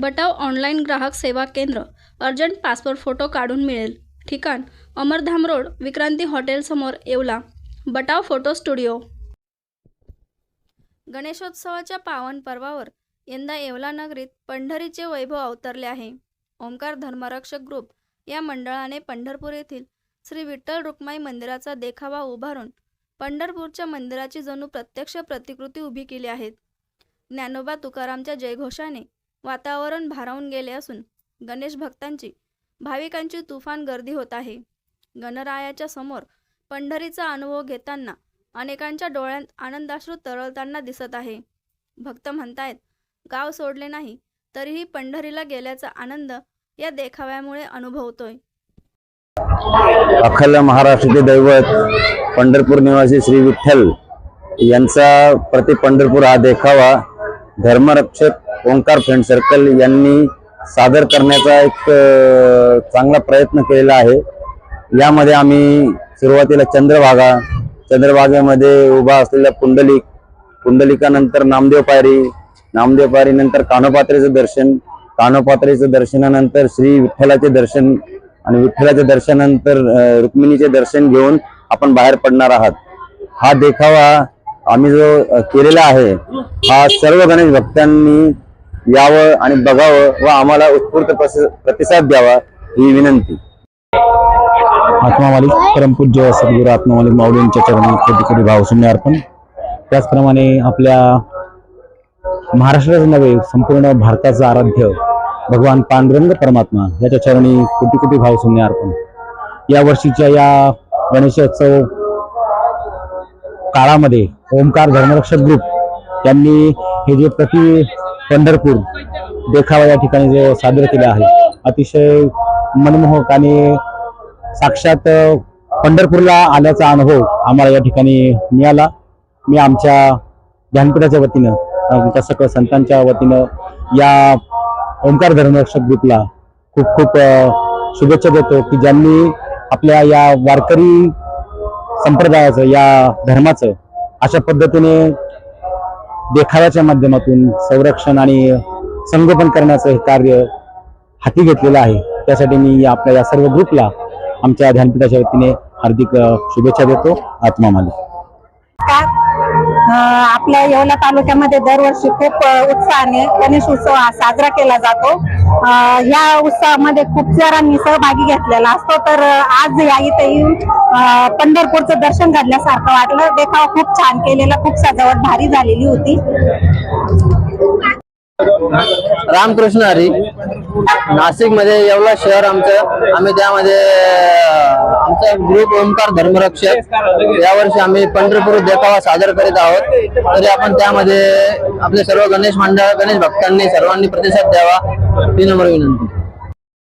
बटाव online ग्राहक सेवा केंद्र अर्जंट पासपोर्ट फोटो काढून मिळेल. ठिकाण अमरधाम रोड विक्रांती हॉटेलसमोर येवला. Batav photo studio. गणेशोत्सवाच्या पावन पर्वावर यंदा येवला नगरीत पंढरीचे वैभव अवतरले आहे. ओंकार धर्मरक्षक ग्रुप या मंडळाने पंढरपूर येथील श्री विठ्ठल रुक्माई मंदिराचा देखावा उभारून पंढरपूरच्या मंदिराची जणू प्रत्यक्ष प्रतिकृती उभी केली आहेत ज्ञानोबा तुकारामच्या जयघोषाने वातावरण भारावून गेले असून गणेश भक्तांची भाविकांची तुफान गर्दी होत आहे. गणरायाच्या समोर पंढरीचा अनुभव घेताना अनेकांच्या डोळ्यात आनंदाश्रू तरळताना दिसत आहे. भक्त म्हणतायत गाव सोडले नाही तरीही पंढरीला गेल्याचा आनंद या देखाव्यामुळे अनुभवतोय. अखल महाराष्ट्राचे दैवत पंढरपूर निवासी श्री विठ्ठल यांचा प्रति पंढरपूर हा देखावा धर्मरक्षक ओंकार फ्रेंड सर्कल यांनी सादर करण्याचा एक चांगला प्रयत्न केलेला आहे. यामध्ये आम्ही सुरुवातीला चंद्रभागा चंद्रभागेमध्ये उभा असलेला पुंडलिक पुंडलिकानंतर नामदेव पायरी नामदेव पायरीनंतर कानोपात्रेचं दर्शन कानोपात्रेचं दर्शनानंतर श्री विठ्ठलाचे दर्शन आणि विठ्ठलाच्या दर्शनानंतर रुक्मिणीचे दर्शन घेऊन आपण बाहेर पडणार आहात. हा देखावा आम्ही जो केलेला आहे हा सर्व गणेश भक्तांनी यावं आणि बघावं व आम्हाला उत्स्फूर्त प्रतिसाद द्यावा ही विनंती. आत्मा मालिक परमपूज्य सद्गुरू आत्मा मालिक माऊली यांच्या चरणी कोटी कोटी भावशून्य अर्पण. त्याचप्रमाणे आपल्या महाराष्ट्राचं नव्हे संपूर्ण भारताचं आराध्य भगवान पांडुरंग परमात्मा याच्या चरणी कोटी कोटी भावशून्य अर्पण. या वर्षीच्या या गणेशोत्सव काळामध्ये ओंकार धर्मरक्षक ग्रुप यांनी हे जे प्रति पंढरपूर देखावा या ठिकाणी जे सादर केला आहे. अतिशय मनमोहक आणि साक्षात पंढरपूरला आल्याचा अनुभव आम्हाला या ठिकाणी मिळाला. मी आमच्या ध्यानपीठाच्या वतीनं आमच्या सकळ संतांच्या वतीनं या ओंकार धर्मरक्षक ग्रुपला खूप खूप शुभेच्छा देतो की ज्यांनी आपल्या या वारकरी संप्रदायाचं या धर्माचं अशा पद्धतीने देखाव्याच्या माध्यमातून संरक्षण आणि संगोपन करण्याचं हे कार्य हाती घेतलेलं आहे. त्यासाठी मी आपल्या या सर्व ग्रुपला आमच्या ध्यानपीठाच्या वतीने हार्दिक शुभेच्छा देतो. आत्मा मालिक. आपल्या येवला तालुक्यामध्ये दरवर्षी खूप उत्साहाने गणेश उत्सव हा साजरा केला जातो. या उत्सवामध्ये खूप जणांनी सहभागी घेतलेला असतो. तर आज या इथे येऊन पंढरपूरचं दर्शन घडल्यासारखं वाटलं. देखावा खूप छान केलेला खूप सजावट भारी झालेली होती. रामकृष्ण हरी. नाशिकमध्ये येवला शहर आमचं. आम्ही त्यामध्ये ग्रुप ओंकार धर्मरक्षक यावर्षी आम्ही पंढरपूर देखावा सादर करीत आहोत. तरी आपण त्यामध्ये आपले सर्व गणेश मंडळ गणेश भक्तांनी सर्वांनी प्रतिसाद द्यावा. ही नम्र विनंती.